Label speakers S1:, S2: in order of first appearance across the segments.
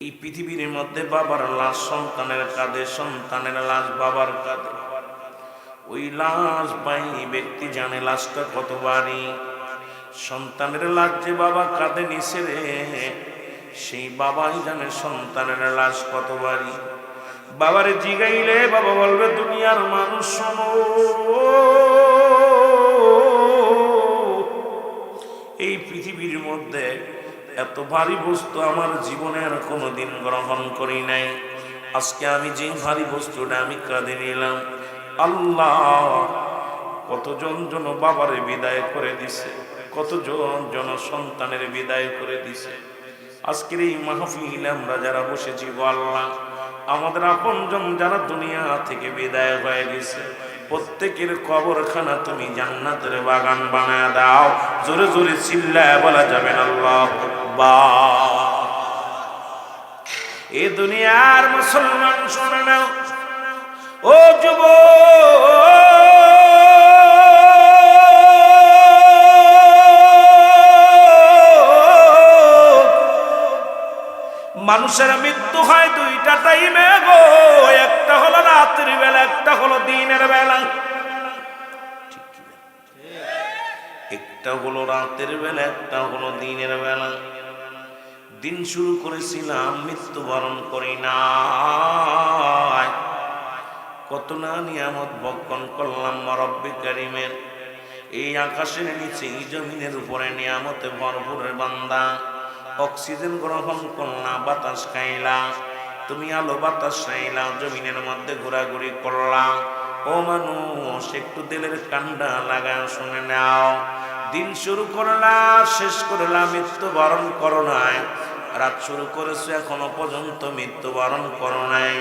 S1: এই পৃথিবীর মধ্যে বাবার লাশ সন্তানের কাঁধে, সন্তানের লাশ বাবার কাঁধে। ওই লাশ পাই ব্যক্তি জানে লাশটা কত বাড়ি। সন্তানের লাশ যে বাবা কাঁধে নিছে রে, সেই বাবাই জানে সন্তানের লাশ কত বাড়ি। বাবারে জিগাইলে বাবা বলবে, দুনিয়ার মানুষ শোনো এত ভারী বস্তু আমার জীবনে আর কোনোদিন গ্রহণ করি নাই। আজকে আমি যে ভারী বস্তুটা আমি কাঁদে নিলাম, আল্লাহ কতজন জন বাবারে বিদায় করে দিছে, কতজন জন সন্তানের বিদায় করে দিছে। আজকের এই মাহফিলে আমরা যারা বসেছি গো আল্লাহ, আমাদের আপনজন যারা দুনিয়া থেকে বিদায় হয়ে গেছে, প্রত্যেকের কবরখানা তুমি জান্নাতের বাগান বানায় দাও। জোরে জোরে চিল্লায় বলা যাবে না আল্লাহ। এ দুনিয়ার মুসলমান, শোনে নাও ও যুব। মানুষের মৃত্যু হয় দুইটা টাইমে গো। একটা হলো রাত্রি বেলা, একটা হলো দিনের বেলা। একটা হলো রাতের বেলা, একটা হলো দিনের বেলা। দিন শুরু করেছিলাম, মৃত্যুবরণ করি না কত না নিয়ামত বক্ষণ করলাম মরব্বি কারিমের। এই আকাশের নিচে, এই জমিনের উপরে নিয়ামতে ভরপুরের বান্দা। অক্সিজেন গ্রহণ করলা, বাতাস খাইলা। তুমি আলো, বাতাস খাইলা, জমিনের মধ্যে ঘোরাঘুরি করলা। ও মানুষ, একটু দিলের কান্ডা লাগা শুনে নাও। দিন শুরু করলা, শেষ করলা, মৃত্যুবরণ করো নাই। রাত শুরু করেছ, এখনও পর্যন্ত মৃত্যুবরণ করো নাই।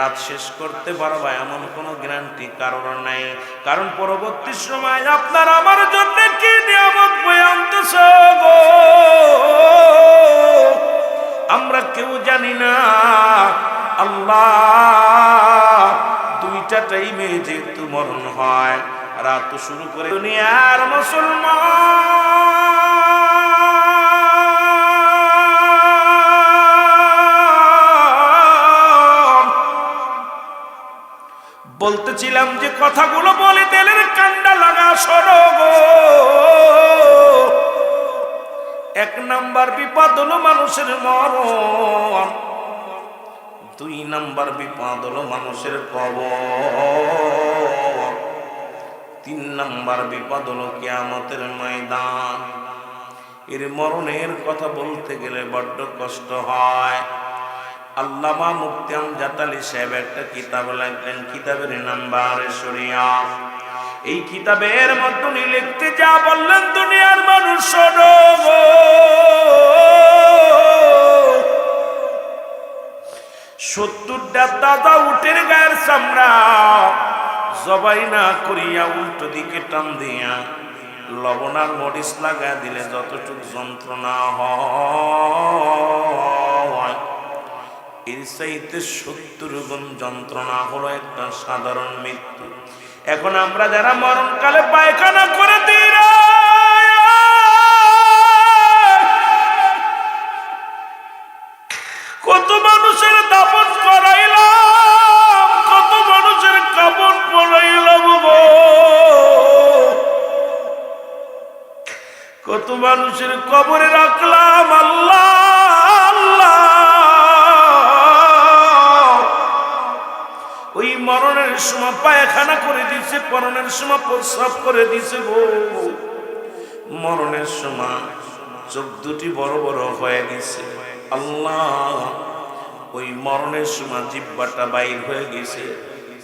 S1: রাত শেষ করতে পারবা এমন কোনো গ্যারান্টি কারণ নাই। কারণ পরবর্তী সময় আপনার আমার জন্য কি নিয়ামত বয়ে আনতেছ আমরা কেউ জানি না। আল্লাহ, দুইটা টাইমে যেহেতু মরণ হয়, রাত শুরু করে দুনিয়ার মুসলমান বলতেছিলাম যে কথাগুলো বলে তেলের কান্ডা লাগা সরব এক নাম্বার বিপদ হলো মানুষের মরণ, দুই নাম্বার বিপদ হলো মানুষের কবর, তিন নাম্বার বিপদ হলো কেয়ামতের ময়দান। এর মরণের কথা বলতে গেলে বড্ড কষ্ট হয়। আল্লামা মুক্তিয়াম জাতালি সাহেব একটা কিতাব লাগলেন কিতাবের নাম্বার সরিয়া এই কিতাবের উনি লিখতে যা বললেন দুনিয়ার মানুষ। সত্তরটা দাদা উঠের গায়ের চামড়া জবাই না করিয়া উল্টো দিকে টান দিয়া লবণার মরিচ লাগা দিলে যতটুক যন্ত্রণা হয় এর চাইতে সত্তর গুণ যন্ত্রণা হলো একটা সাধারণ মৃত্যু। এখন আমরা যারা মরণকালে পায়খানা করে কত মানুষের দাপন করাইলাম, কত মানুষের কাপড় পরাইলাম কত মানুষের কবরে রাখলাম আল্লাহ। সময় পায়খানা করে দিছে মরণের সময় প্রস্রাব করে দিছে গো। মরণের সময় চোখ দুটি বড় বড় হয়ে গেছে। আল্লাহ, ওই মরণের সময় জিব্বাটা বাইর হয়ে গেছে।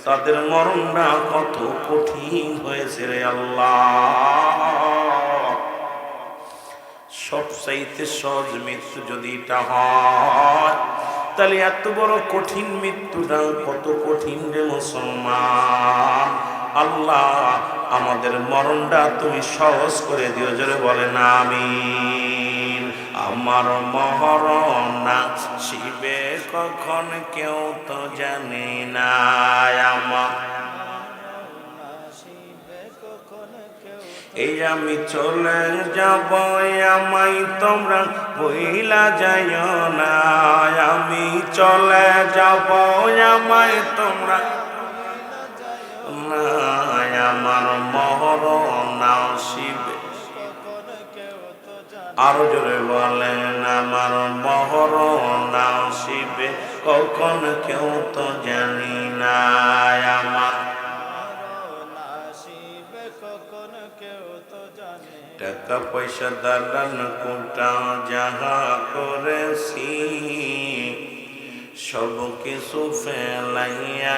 S1: তাদের মরণটা কত কঠিন হয়েছে রে আল্লাহ। সব সবচাইতে সহজ মৃত্যু যদি এটা হয় তাহলে এত বড় কঠিন মৃত্যুটা কত কঠিন রে মুসলমান। আল্লাহ, আমাদের মরণটা তুমি সহজ করে দিও, জোরে বলে না আমি আমার মহরণ শিবে কখন কেউ তো জানি না আমার এই আমি চলে যাব আমায় তোমরা বইলা যায় না। আমি চলে যাব আমায় তোমরা আমার মহর নাসিবে আরও জোরে বলেন, আমার মহর নাসিবে কখন কেউ তো জানি না। আমার টাকা পয়সা দালান কোটা যাহা করেছি, সব কিছু ফেলাইয়া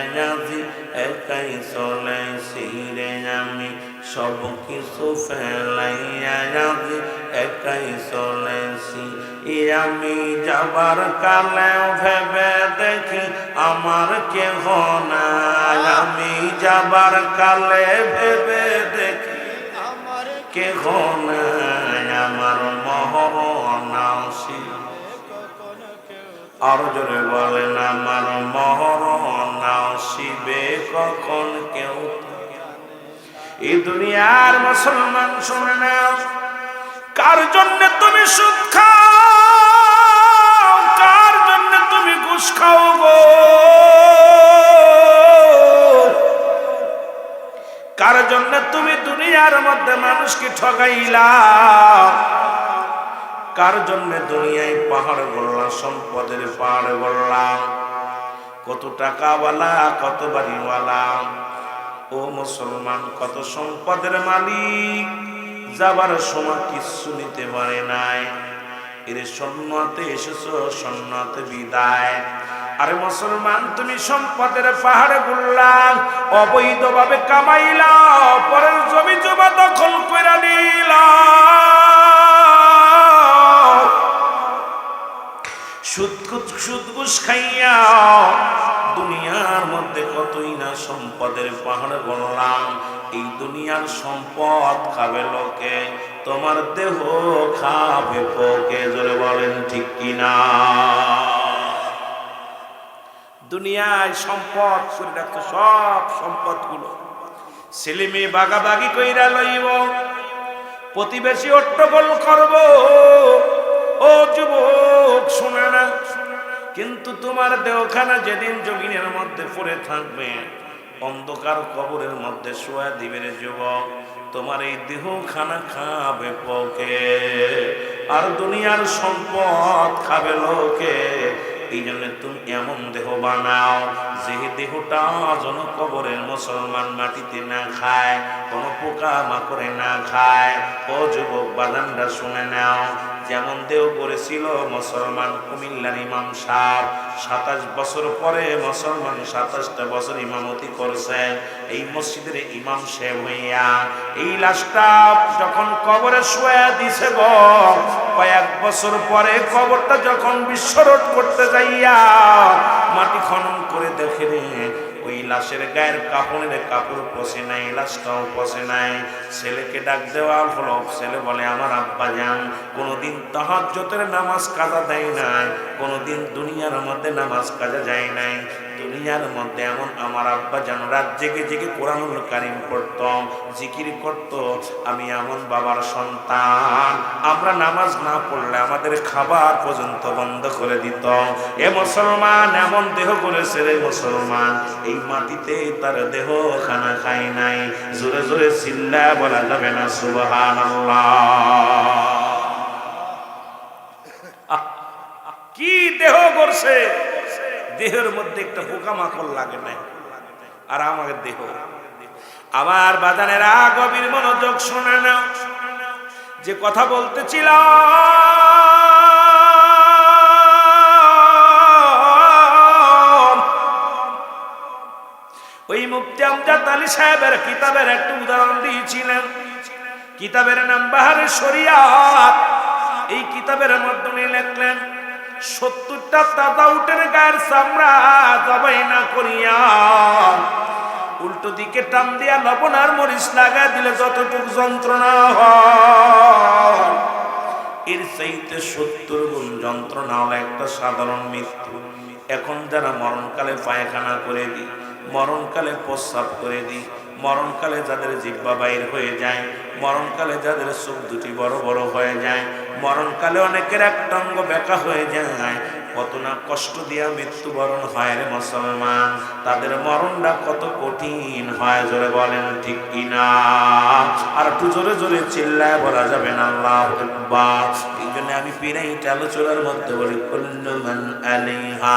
S1: একাই চলেছি রে আমি। সব কিছু ফেলাইয়া একাই চলেছি ই আমি যাবার কালে ভেবে দেখি আমার কেহ না আমি যাবার কালে ভেবে কেহ নাই আমার মহর নাসি? আর জোরে বলেন, আমার মহর শিবে কখন কেউ? এই দুনিয়ার মুসলমান শুনে না কার জন্য তুমি সুদ দুনিয়ার মধ্যে মানুষকে ঠগাইলা। কার জন্য দুনিয়ায় পাহাড় গড়লা, সম্পদের পাহাড় গড়লা? কত টাকাওয়ালা, কত বাড়িওয়ালা? ও মুসলমান, কত সম্পদের মালিক, যাবার সময় কিচ্ছু নিতে পারে নাই। এর সন্ন্যতে এসেছ, সন্ন্যতে বিদায়। আরে মুসলমান, তুমি সম্পদের পাহাড়ে ঘুরলাম অবৈধভাবে কামাইলা, পরের জমি জমা দখল করে নিলা। দুনিয়ার মধ্যে কতই না সম্পদের পাহাড় গড়লাম। এই দুনিয়ার সম্পদ খাবে লোকে, তোমার দেহ খাবে পোকে, জোরে বলেন ঠিক কিনা? দুনিয়ায় সম্পদ করে রাখতো সব সম্পদগুলো। ছেলে মেয়ে বাগাবাগি কইরা লইব, প্রতিবেশী অট্টগোল করব। ও যুবক, শোনা না, কিন্তু তোমার দেহখানা যেদিন জমিনের মধ্যে পড়ে থাকবে, অন্ধকার কবরের মধ্যে শোয়া দিবে রে যুবক, তোমার এই দেহখানা খাবে পকে, আর দুনিয়ার সম্পদ খাবে লোকে। এই জন্য তুমি এমন দেহ বানাও, যে দেহটা যেন কবরের মুসলমান মাটিতে না খায়, কোনো পোকা মাকড়ে না খায়। ও যুবক বাদানটা শুনে নাও। যেমন দেহ করেছিল মুসলমান কুমিল্লার ইমাম সাহ সাতাশ বছর পরে মুসলমান সাতাশটা বছর ইমামতি করছে। এই মসজিদের ইমাম সে হইয়া এই লাশটা যখন কবরে শুয়ে দিছে গো, কয়েক বছর পরে কবরটা যখন বিস্ফোরণ করতে যাইয়া মাটি খনন করে দেখে ওই লাশের গায়ের কাপড়ের কাপড় পচে নাই, লাশটাও পচে নাই। ছেলেকে ডাক দেওয়া হলো, ছেলে বলে, আমার আব্বা যান কোনোদিন তাহার নামাজ কাদা দেয় নাই। কোনোদিন দুনিয়ার মধ্যে নামাজ কাজা যায় নাই। দুনিয়ার মধ্যে এমন আমার আব্বা যেন রাত জেগে জেগে কোরআনুল কারিম পড়ত, জিকির করত, আমি এমন বাবার সন্তান। আমরা নামাজ না পড়লে আমাদের খাবার পর্যন্ত বন্ধ করে দিত। এ মুসলমান, এমন দেহ করেছে রে মুসলমান। এই মাটিতে তার দেহ খানা খাই নাই। জোরে জোরে চিল্লা বলা যাবে না সুবহান কি দেহ করছে দেহের মধ্যে একটা পোকামাকড় লাগে নাই আর আমাদের দেহ। আবার বাজানেরা গভীর মনোযোগ শোনে না। যে কথা বলতেছিলাম, ওই মুফতি আমজাদ আলী সাহেবের কিতাবের একটা উদাহরণ দিয়েছিলেন। কিতাবের নাম বাহারে শরিয়াত। এই কিতাবের মাধ্যমে লেখলেন সত্তরটা তাজা উটের গায়ের চামড়া জবাই না করিয়া উল্টো দিকে টান দিয়া লবণ আর মরিচ লাগাই দিলে যতটুকু যন্ত্রণা হয়। এর চাইতে সত্তর গুণ যন্ত্রণা হলো একটা সাধারণ মৃত্যু। এখন যারা মরণকালে পায়খানা করে দিই, মরণকালে প্রস্রাব করে দিই মরণকালে যাদের জিব্বা বাইর হয়ে যায়, মরণকালে যাদের চোখ দুটি বড় বড় হয়ে যায়, মরণকালে অনেকের একটা অঙ্গ বেঁকা হয়ে যায়। কত না কষ্ট দিয়া মৃত্যুবরণ হয় রে মুসলমান, তাদের মরণটা কত কঠিন হয় জোরে বলেন ঠিক কিনা? আর একটু জোরে জোরে চিল্লায় বলা যাবে না, আল্লাহ এই জন্য আমি পিরাইটা আলোচনার মধ্যে বলি, কুল্লু মান আলাইহা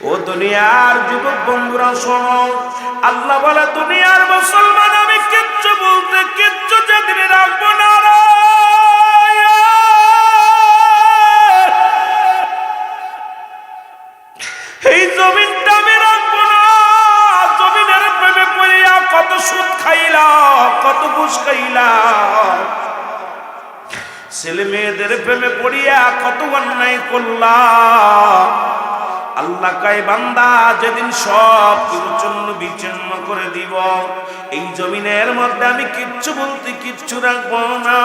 S1: ও দুনিয়ার যুবক বন্ধুরা, শোনো। আল্লাহ বলে, দুনিয়ার মুসলমান আমি কিচ্ছু বলতে, কিচ্ছু যেদিন রাখব না। এই জমিনটা আমি রাখব না। জমিনের প্রেমে পড়িয়া কত সুদ খাইলা কত ঘুষ খাইলা ছেলে মেয়েদের প্রেমে পড়িয়া কত অন্যায় করলা আল্লাহ কাই বান্দা যেদিন সব চূর্ণ বিচ্ছিন্ন করে দিব, এই জমিনের মধ্যে আমি কিচ্ছু বলতে কিচ্ছু রাখব না।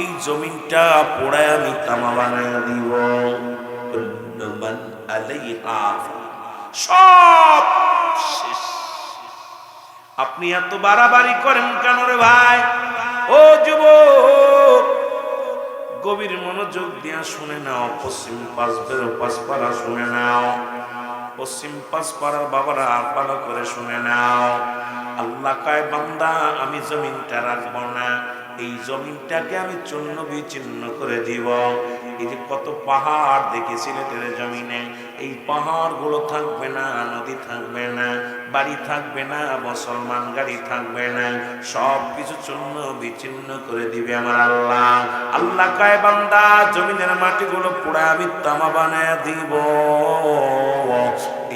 S1: এই জমিনটা পোড়ায় আমি তামা বানায় দিব। সব শেষ। আপনি এত বাড়াবাড়ি করেন কেন রে ভাই? ও যুবক! গভীর মনোযোগ দিয়া শুনে নাও, পশ্চিম পাশ বেরো পাশপাড়া শুনে নাও। পশ্চিম পাশপাড়ার বাবারা ভালো করে শুনে নাও। আল্লাহ কায়, বান্দা, আমি জমিনটা রাখব না। এই জমিনটাকে আমি চূন্য বিচ্ছিন্ন করে দিব। এই যে কত পাহাড় দেখি সিলেটের জমিনে, এই পাহাড়গুলো থাকবে না, নদী থাকবে না, বাড়ি থাকবে না, মুসলমান গাড়ি থাকবে না সব কিছু চূর্ণ বিচ্ছিন্ন করে দিবে আমার আল্লাহ। আল্লাহ কায়, বান্দা, জমিনের মাটিগুলো পুরা আমি তামা বানায় দিব।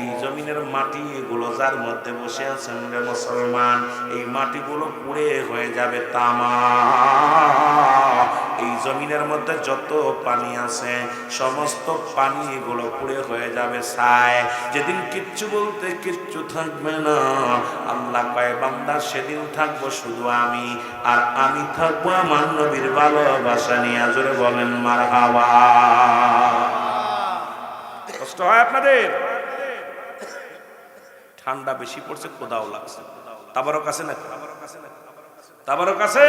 S1: এই জমিনের মাটিগুলো যার মধ্যে বসে আছেন রে মুসলমান, এই মাটিগুলো পুড়ে হয়ে যাবে তামা। এই জমিনের মধ্যে যত পানি আছে, সমস্ত পানিগুলো পুড়ে হয়ে যাবে ছায় যেদিন কিচ্ছু বলতে কিচ্ছু থাকবে না। আল্লাহ কয়, বান্দা, সেদিন থাকব শুধু আমি, আর আমি থাকব আমার নবীর ভালোবাসা নিয়ে। জোরে বলেন মার কষ্ট হয় আপনাদের? ঠান্ডা বেশি পড়ছে কোদাও লাগছে। তাবারও কাছে না তাবারও কাছে